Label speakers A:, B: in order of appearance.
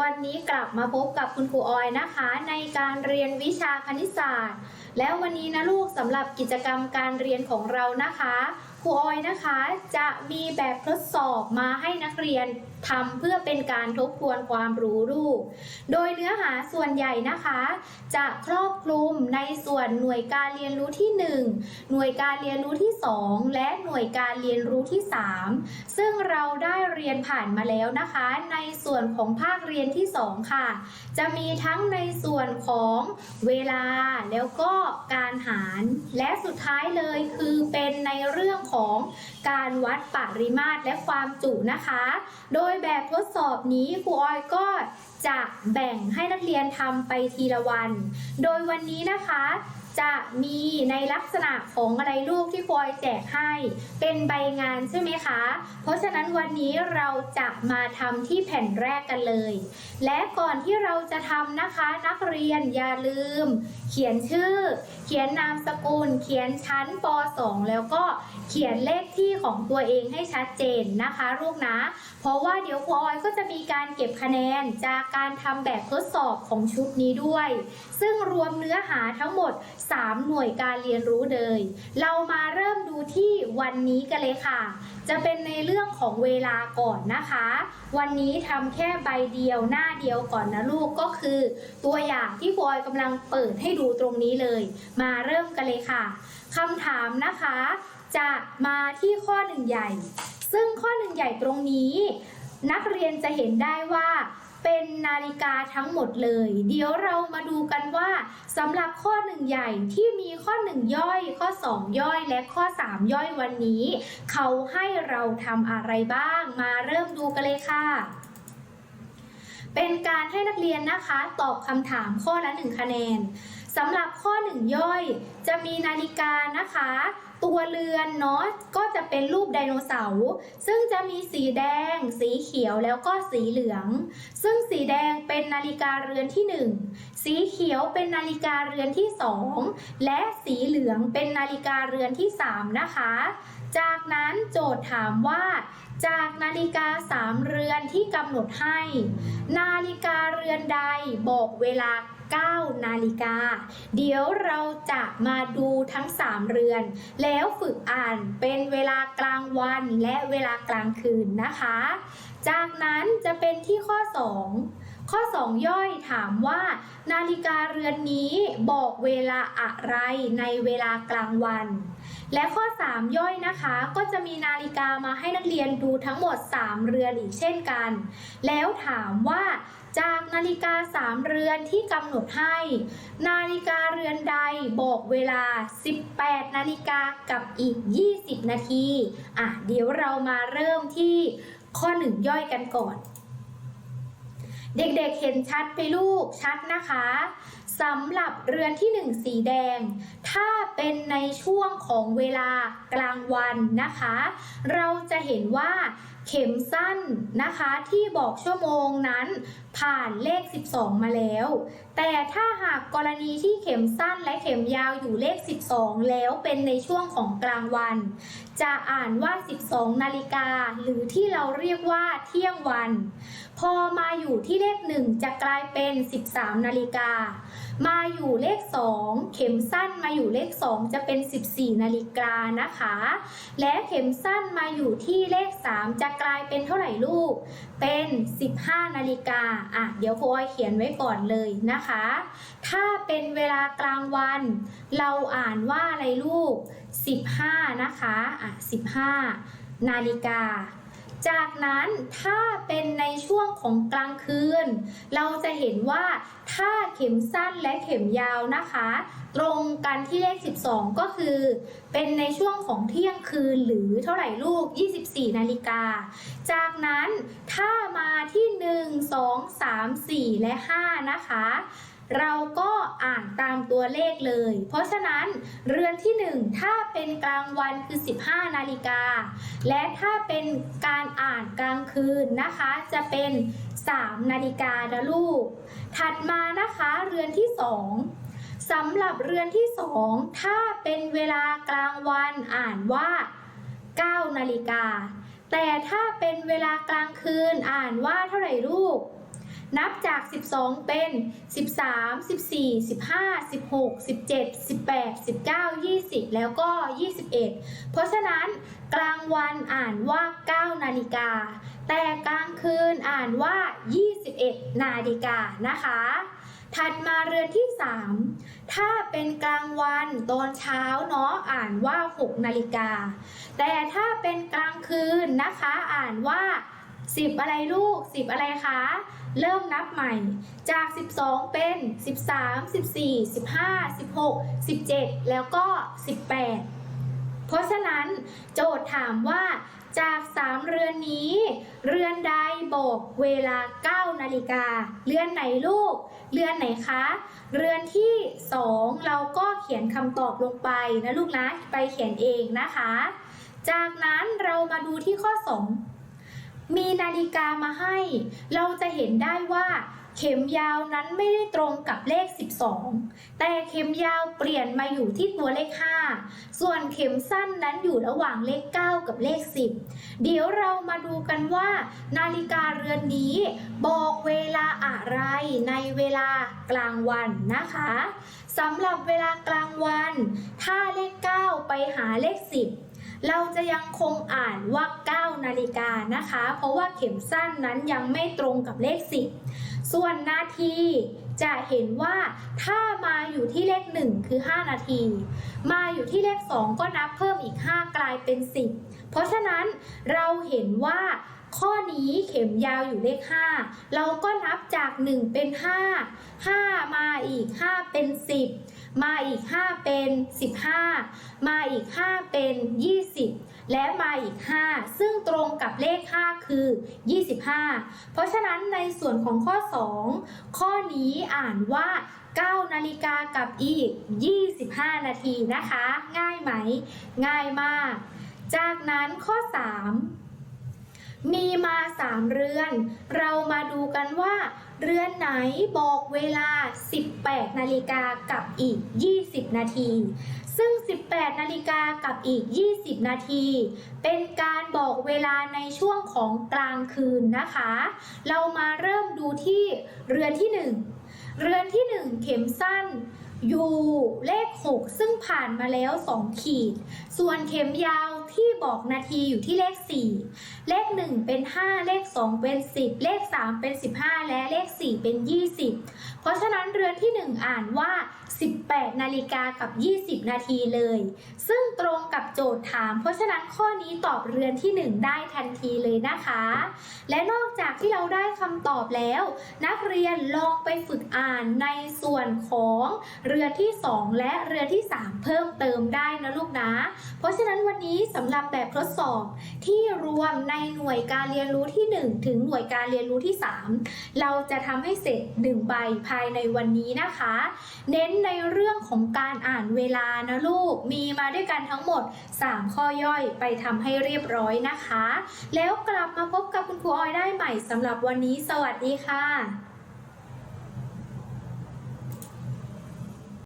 A: วันนี้กลับมาพบกับคุณครูออยนะคะ ในการเรียนวิชาคณิตศาสตร์ แล้ววันนี้นะลูกสำหรับกิจกรรมการเรียนของเรานะคะ ครูออยนะคะจะมีแบบทดสอบมาให้นักเรียนทำเพื่อเป็นการทบทวนความรู้ลูก โดยเนื้อหาส่วนใหญ่นะคะ จะครอบคลุมในส่วนหน่วยการเรียนรู้ที่ 1 หน่วยการเรียนรู้ที่ 2 และหน่วยการเรียนรู้ที่ 3 ซึ่งเราได้เรียนผ่านมาแล้วนะคะ ในส่วนของภาคเรียนที่ 2 ค่ะ จะมีทั้งในส่วนของเวลาแล้วก็การหาร และสุดท้ายเลยคือเป็นในเรื่องของการวัดปริมาตรและความจุนะคะ โดยแบบทดสอบนี้ครูออยก็จะแบ่งให้นักเรียนทำไปทีละวัน โดยวันนี้นะคะ จะมีในลักษณะของอะไรลูกที่ครูออยแจกให้ เป็นใบงานใช่ไหมคะ เพราะฉะนั้นวันนี้เราจะมาทำที่แผ่นแรกกันเลย และก่อนที่เราจะทำนะคะนักเรียนอย่าลืม เขียนชื่อ เขียนนามสกุล เขียนชั้นป .2 แล้วก็เขียนเลขที่ของตัวเองให้ชัดเจนนะคะลูกนะ เพราะว่าเดี๋ยวครูออยก็จะมีการเก็บคะแนนจากการทำแบบทดสอบของชุดนี้ด้วย ซึ่งรวมเนื้อหาทั้งหมด3 หน่วยการเรียนรู้เลย เรามาเริ่มดูที่วันนี้กันเลยค่ะ จะเป็นในเรื่องของเวลาก่อนนะคะ วันนี้ทำแค่ใบเดียวหน้าเดียวก่อนนะลูกก็คือ ตัวอย่างที่พลอยกำลังเปิดให้ดูตรงนี้เลย มาเริ่มกันเลยค่ะคำถามนะคะ จะมาที่ข้อหนึ่งใหญ่ ซึ่งข้อหนึ่งใหญ่ตรงนี้ นักเรียนจะเห็นได้ว่า เป็นนาฬิกาทั้งหมดเลย เดี๋ยวเรามาดูกันว่าสำหรับข้อหนึ่งใหญ่ที่มีข้อหนึ่งย่อย ข้อสองย่อยและข้อสามย่อยวันนี้ เขาให้เราทำอะไรบ้าง มาเริ่มดูกันเลยค่ะเป็นการให้นักเรียนนะคะตอบคำถามข้อละหนึ่งคะแนนสำหรับข้อหนึ่งย่อย จะมีนาฬิกานะคะ ตัวเรือนเนาะก็จะเป็นรูปไดโนเสาร์ซึ่งจะมีสีแดง สีเขียวแล้วก็สีเหลือง ซึ่งสีแดงเป็นนาฬิกาเรือนที่ 1 สีเขียวเป็นนาฬิกาเรือนที่ 2 และสีเหลืองเป็นนาฬิกาเรือนที่ 3 นะคะ จากนั้นโจทย์ถามว่า จากนาฬิกาสามเรือนที่กำหนดให้ นาฬิกาเรือนใดบอกเวลา9นาฬิกา เดี๋ยวเราจะมาดูทั้ง 3 เรือน แล้วฝึกอ่านเป็นเวลากลางวันและเวลากลางคืนนะคะ จากนั้นจะเป็นที่ข้อ 2 ข้อ 2 ย่อยถามว่า นาฬิกาเรือนนี้บอกเวลาอะไรในเวลากลางวัน และข้อ 3 ย่อยนะคะ ก็จะมีนาฬิกามาให้นักเรียนดูทั้งหมด 3 เรือนอีกเช่นกัน แล้วถามว่าจากนาฬิกา 3 เรือนที่กำหนดให้ นาฬิกาเรือนใดบอกเวลา 18 นาฬิกากับอีก 20 นาที อะ เดี๋ยวเรามาเริ่มที่ข้อ 1 ย่อยกันก่อน เด็กๆเห็นชัดไปลูกชัดนะคะสำหรับเรือนที่ 1 สีแดง ถ้าเป็นในช่วงของเวลากลางวันนะคะ เราจะเห็นว่า เข็มสั้นนะคะที่บอกชั่วโมงนั้นผ่านเลข 12 มาแล้ว แต่ถ้าหากกรณีที่เข็มสั้นและเข็มยาวอยู่เลข 12 แล้วเป็นในช่วงของกลางวัน จะอ่านว่า 12 นาฬิกา หรือที่เราเรียกว่าเที่ยงวัน พอมาอยู่ที่เลข 1 จะกลายเป็น 13 นาฬิกามาอยู่เลข 2 เข็มสั้นมาอยู่เลข 2 จะเป็น 14 นาฬิกานะคะ และเข็มสั้นมาอยู่ที่เลข 3 จะกลายเป็นเท่าไหร่ลูก เป็น 15 นาฬิกาอะเดี๋ยวครูอ้อยเขียนไว้ก่อนเลยนะคะ ถ้าเป็นเวลากลางวัน เราอ่านว่าอะไรลูก 15 นะคะอะ15 นาฬิกา จากนั้นถ้าเป็นในช่วงของกลางคืน เราจะเห็นว่าถ้าเข็มสั้นและเข็มยาวนะคะ ตรงกันที่เลข 12 ก็คือ เป็นในช่วงของเที่ยงคืนหรือเท่าไหร่ลูก 24 นาฬิกา จากนั้นถ้ามาที่ 1 2 3 4 และ 5 นะคะ เราก็อ่านตามตัวเลขเลย เพราะฉะนั้นเรือนที่ 1 ถ้าเป็นกลางวันคือ 15 นาฬิกา และถ้าเป็นการอ่านกลางคืนนะคะ จะเป็น 3 นาฬิกานะลูก ถัดมานะคะเรือนที่ 2สำหรับเรือนที่ 2 ถ้าเป็นเวลากลางวันอ่านว่า 9 นาฬิกา แต่ถ้าเป็นเวลากลางคืนอ่านว่าเท่าไหร่ลูก นับจาก 12 เป็น 13 14 15 16 17 18 19 20 แล้วก็ 21 เพราะฉะนั้นกลางวันอ่านว่า 9 นาฬิกา แต่กลางคืนอ่านว่า 21 นาฬิกานะคะ ถัดมาเรือนที่ 3 ถ้าเป็นกลางวันตอนเช้าเนาะอ่านว่า 6 นาฬิกา แต่ถ้าเป็นกลางคืนนะคะอ่านว่า 10อะไรลูก10อะไรคะ เริ่มนับใหม่ จาก 12 เป็น 13 14 15 16 17 แล้วก็ 18 เพราะฉะนั้นโจทย์ถามว่าจาก 3 เรือนนี้ เรือนใดบอกเวลา 9 นาฬิกา เรือนไหนลูก เรือนไหนคะ เรือนที่ 2 เราก็เขียนคำตอบลงไปนะลูกนะ ไปเขียนเองนะคะ จากนั้นเรามาดูที่ข้อ 2 มีนาฬิกามาให้ เราจะเห็นได้ว่าเข็มยาวนั้นไม่ได้ตรงกับเลข 12 แต่เข็มยาวเปลี่ยนมาอยู่ที่ตัวเลข 5 ส่วนเข็มสั้นนั้นอยู่ระหว่างเลข 9 กับเลข 10 เดี๋ยวเรามาดูกันว่า นาฬิกาเรือนนี้ บอกเวลาอะไรในเวลากลางวันนะคะสำหรับเวลากลางวัน ถ้าเลข 9 ไปหาเลข 10 เราจะยังคงอ่านว่า 9 นาฬิกานะคะ เพราะว่าเข็มสั้นนั้นยังไม่ตรงกับเลข 10 ส่วนนาทีจะเห็นว่าถ้ามาอยู่ที่เลข 1 คือ 5 นาที มาอยู่ที่เลข 2 ก็นับเพิ่มอีก 5 กลายเป็น 10 เพราะฉะนั้นเราเห็นว่า ข้อนี้เข็มยาวอยู่เลข 5 เราก็นับจาก 1 เป็น 5 5 มาอีก 5 เป็น 10 มาอีก 5 เป็น 15 มาอีก 5 เป็น 20 และมาอีก 5 ซึ่งตรงกับเลข 5 คือ 25 เพราะฉะนั้นในส่วนของข้อ 2 ข้อนี้อ่านว่า9นาฬิกากับอีก 25 นาทีนะคะ ง่ายไหม ง่ายมาก จากนั้นข้อ 3 มีมา3เรือน เรามาดูกันว่า เรือนไหนบอกเวลา 18 นาฬิกากับอีก 20 นาที ซึ่ง 18 นาฬิกากับอีก 20 นาที เป็นการบอกเวลาในช่วงของกลางคืนนะคะ เรามาเริ่มดูที่เรือนที่ 1 เรือนที่ 1 เข็มสั้นอยู่เลข 6 ซึ่งผ่านมาแล้ว 2 ขีด ส่วนเข็มยาว ที่บอกนาทีอยู่ที่เลข 4 เลข 1 เป็น 5 เลข 2 เป็น 10 เลข 3 เป็น 15 และเลข 4 เป็น 20 เพราะฉะนั้นเรือนที่ 1 อ่านว่า 18 นาฬิกากับ 20 นาทีเลย ซึ่งตรงกับโจทย์ถาม เพราะฉะนั้นข้อนี้ตอบเรือนที่ 1 ได้ทันทีเลยนะคะ และนอกจากที่เราได้คำตอบแล้ว นักเรียนลองไปฝึกอ่านในส่วนของเรือนที่ 2 และเรือนที่ 3 เพิ่มเติมได้นะลูกนะ เพราะฉะนั้นวันนี้สำหรับแบบทดสอบที่รวมในหน่วยการเรียนรู้ที่ 1 ถึงหน่วยการเรียนรู้ที่ 3 เราจะทำให้เสร็จ1ใบภายในวันนี้นะคะ เน้นในเรื่องของการอ่านเวลานะลูก มีมาด้วยกันทั้งหมด 3 ข้อย่อยไปทำให้เรียบร้อยนะคะ แล้วกลับมาพบกับคุณครูออยได้ใหม่สำหรับวันนี้ สวัสดีค่ะ